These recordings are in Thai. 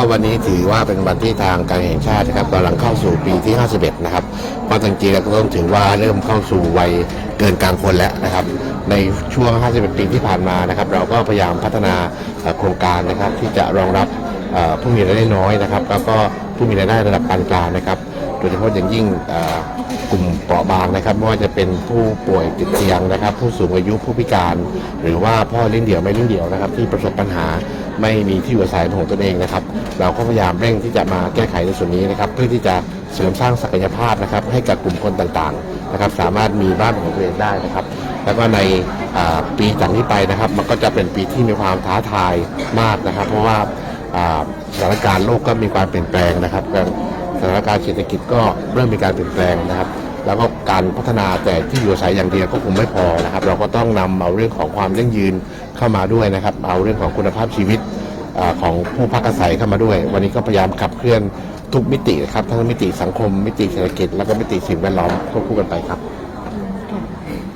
ก็วันนี้ถือว่าเป็นวันที่ทางการแห่งชาตินะครับกำลังเข้าสู่ปีที่ 51 นะครับเพราะจริงๆแล้วก็ต้องถือว่าเริ่มเข้าสู่วัยเกินกลางคนแล้วนะครับ ในช่วง 51 ปีที่ผ่านมานะครับ เราก็พยายามพัฒนาโครงการนะครับที่จะรองรับผู้มีรายได้น้อยนะครับ แล้วก็ผู้มีรายได้ระดับปานกลางนะครับ โดยเฉพาะอย่างยิ่งกลุ่มเปราะบางนะครับไม่ว่าจะเป็นผู้ป่วยติดเตียงนะครับ ผู้สูงอายุผู้พิการ หรือว่าพ่อเลี้ยงเดี่ยวไม่เลี้ยงเดี่ยวนะครับ ที่ประสบปัญหาไม่มีที่อยู่อาศัยของตนเองนะครับ เราก็พยายามเร่งที่จะมาแก้ไขในส่วนนี้นะครับ เพื่อที่จะเสริมสร้างศักยภาพนะครับ ให้กับกลุ่มคนต่างๆนะครับ สามารถมีบ้านของตัวเองได้นะครับ แล้วก็ในปีจากนี้ไปนะครับ มันก็จะเป็นปีที่มีความท้าทายมากนะครับ เพราะว่าอ่าสถานการณ์โลกก็มีความเปลี่ยนแปลงนะครับ สถานการณ์เศรษฐกิจก็เริ่มมีการเปลี่ยนแปลงนะครับ แล้วก็การพัฒนาแต่ที่อยู่อาศัยอย่างเดียวก็คงไม่พอนะครับ เราก็ต้องนำเอาเรื่องของความยั่งยืนเข้ามาด้วยนะครับ เอาเรื่องของคุณภาพชีวิตอาของผู้พักอาศัยเข้ามาด้วย วันนี้ก็พยายามขับเคลื่อนทุกมิตินะครับทั้งมิติสังคม มิติเศรษฐกิจ แล้วก็มิติสิ่งแวดล้อมควบคู่กันไปครับค่ะ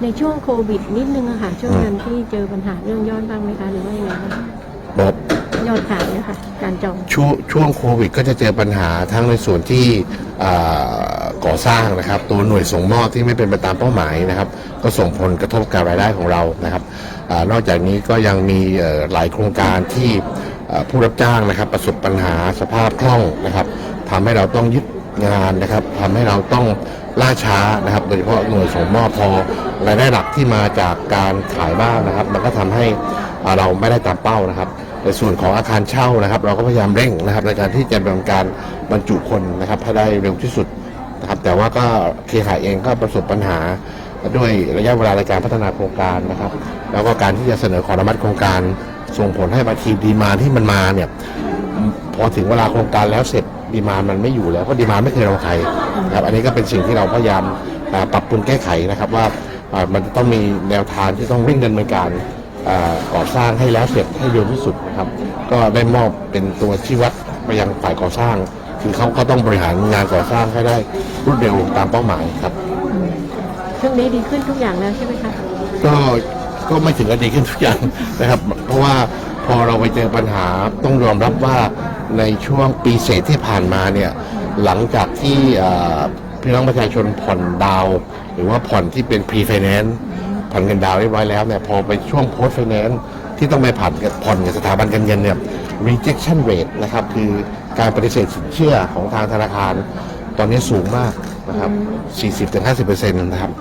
ในช่วงโควิดนิดนึงอะค่ะช่วงนั้นที่เจอปัญหาเรื่องยอดบ้างไหมคะหรือว่ายังไงบ้างแบบ ยอดขายอะค่ะการจอง ช่วงช่วงโควิด ก็จะเจอปัญหาทั้งในส่วนที่อ่าก่อสร้างนะครับ ตัวหน่วยส่งมอบที่ไม่เป็นไปตามเป้าหมายนะครับ ก็ส่งผลกระทบกับรายได้ของเรานะครับอานอกจากนี้ก็ยังมีเอ่อหลายโครงการที่เอ่อผู้รับจ้างนะครับ ประสบปัญหาสภาพคล่องนะครับทำให้เราต้องยึดงานนะครับทำให้เราต้องล่าช้านะครับ โดยเฉพาะหน่วยส่งมอบพอรายได้หลักที่มาจากการขายบ้านนะครับ มันก็ทำให้ อ่าเราไม่ได้ตามเป้านะครับ ในส่วนของอาคารเช่านะครับ เราก็พยายามเร่งนะครับในการที่จะดำเนินการบรรจุคนนะครับให้ได้เร็วที่สุดนะครับแต่ว่าก็เคหะเองก็ประสบปัญหาด้วยระยะเวลาในการพัฒนาโครงการนะครับ แล้วก็การที่จะเสนอขออนุมัติโครงการส่งผลให้บางทีดีมาที่มันมาเนี่ยพอถึงเวลาโครงการแล้วเสร็จดีมานมันไม่อยู่แล้วเพราะดีมานไม่เคยรอใครนะครับอันนี้ก็เป็นสิ่งที่เราพยายามปรับปรุงแก้ไขนะครับว่ามันต้องมีแนวทางที่ต้องเร่งดำเนินการ ก่อสร้างให้แล้วเสร็จให้เร็วที่สุดนะครับ ก็ได้มอบเป็นตัวชี้วัดไปยังฝ่ายก่อสร้าง คือเขาก็ต้องบริหารงานก่อสร้างให้ได้รวดเร็วตามเป้าหมายครับช่วงนี้ดีขึ้นทุกอย่างแล้วใช่ไหมคะก็ก็ไม่ถึงกับดีขึ้นทุกอย่างนะครับ เพราะว่าพอเราไปเจอปัญหาต้องยอมรับว่าในช่วงปีเศษที่ผ่านมาเนี่ยหลังจากที่เอ่อพี่น้องประชาชนผ่อนดาวน์หรือว่าผ่อนที่เป็น pre finance ผ่อนเงินดาวน์เรียบร้อยแล้วเนี่ยพอไปช่วง post finance ที่ต้องไปผ่อนกับผ่อนกับสถาบันการเงินเนี่ย rejection rate นะครับคือการปฏิเสธสินเชื่อของทางธนาคาร ตอนนี้สูงมากนะครับ 40-50%นะครับ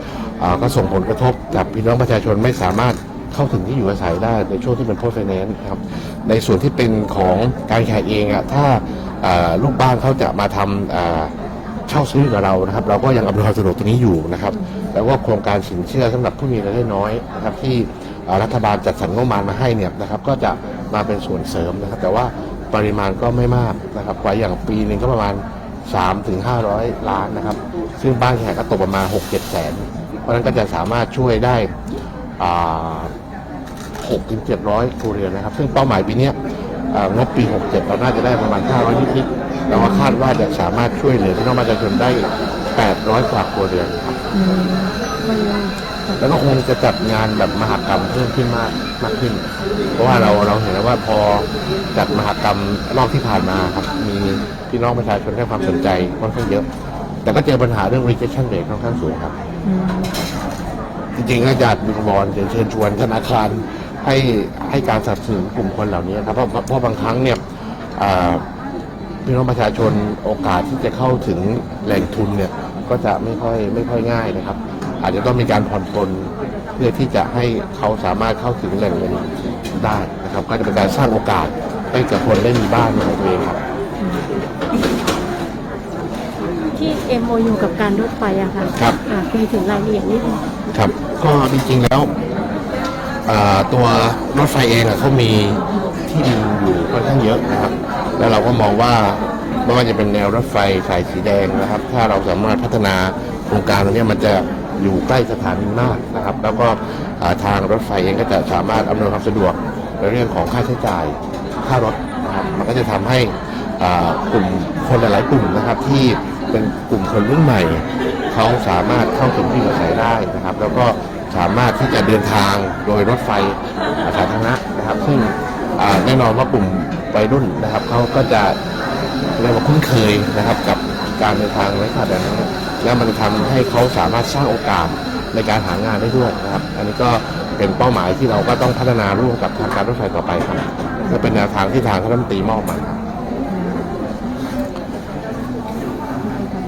ก็ส่งผลกระทบกับพี่น้องประชาชนไม่สามารถเข้าถึงที่อยู่อาศัยได้ในช่วงที่เป็น post finance นะครับในส่วนที่เป็นของการขายเองอะถ้าลูกบ้านเขาจะมาทำ เช่าซื้อกับเรานะครับ เราก็ยังอำนวยความสะดวกตรงนี้อยู่นะครับ แล้วก็โครงการสินเชื่อสำหรับผู้มีรายได้น้อยนะครับ ที่รัฐบาลจัดสรรงบประมาณมาให้เนี่ยนะครับ ก็จะมาเป็นส่วนเสริมนะครับ แต่ว่าปริมาณก็ไม่มากนะครับกว่าอย่างปีหนึ่งก็ประมาณ 3 ถึง 500 ล้านนะครับ ซึ่งบ้านแขกก็ตกประมาณ 6 7 แสน เพราะฉะนั้นก็จะสามารถช่วยได้อ่า6ถึง700ครัวเรือนนะครับ ซึ่งเป้าหมายปีนี้งบปี 67 เราน่าจะได้ประมาณ500นิดๆ เราก็คาดว่าจะสามารถช่วยเหลือพี่น้องประชาชนได้ 800 กว่าครัวเรือนครับอืมมันแล้วก็คงจะจัดงานแบบมหกรรมเพิ่มขึ้นมากมากขึ้น เพราะว่าเราเราเห็นแล้วว่าพอจัดมหกรรมรอบที่ผ่านมาครับ มีพี่น้องประชาชนให้ความสนใจค่อนข้างเยอะ แต่ก็เจอปัญหาเรื่อง rejection rate ค่อนข้างสูงครับอืมจริงๆก็อยากวิงวอนเชิญเชิญชวนธนาคารให้ให้การสนับสนุนกลุ่มคนเหล่านี้ครับเพราะเพราะบางครั้งเนี่ยอ่า พี่น้องประชาชนโอกาสที่จะเข้าถึงแหล่งทุนเนี่ยก็จะไม่ค่อยไม่ค่อยง่ายนะครับ อาจจะต้องมีการผ่อนปลนเพื่อที่จะให้เขาสามารถเข้าถึงแหล่งเงินได้นะครับ ก็จะเป็นการสร้างโอกาสให้กับคนได้มีบ้านเป็นของตัวเองครับที่ MOU กับการรถไฟอะค่ะครับอ่าคุยถึงรายละเอียดนิดนึงครับ ก็จริงๆแล้วอ่าตัวรถไฟเองอะเขามีที่ดินอยู่ค่อนข้างเยอะนะครับ แล้วเราก็มองว่าไม่ว่าจะเป็นแนวรถไฟสายสีแดงนะครับ ถ้าเราสามารถพัฒนาโครงการตรงนี้มันจะอยู่ใกล้สถานีมากนะครับ แล้วก็ทางรถไฟเองก็จะสามารถอำนวยความสะดวกในเรื่องของค่าใช้จ่ายค่ารถนะครับมันก็จะทำให้กลุ่มคนหลาย ๆ กลุ่มนะครับ ที่เป็นกลุ่มคนรุ่นใหม่ เขาสามารถเข้าถึงที่อยู่อาศัยได้นะครับ แล้วก็สามารถที่จะเดินทางโดยรถไฟสาธารณะนะครับซึ่งอ่า แน่นอนว่ากลุ่มวัยรุ่นนะครับเขาก็จะเรียกว่าคุ้นเคยนะครับกับการเดินทางไร้ค่าแดนนั้นและมันทำให้เขาสามารถสร้างโอกาสในการหางานได้ด้วยนะครับ อันนี้ก็เป็นเป้าหมายที่เราก็ต้องพัฒนาร่วมกับทางการรถไฟต่อไปครับและเป็นแนวทางที่ทางคณะรัฐมนตรีมอบมาครับ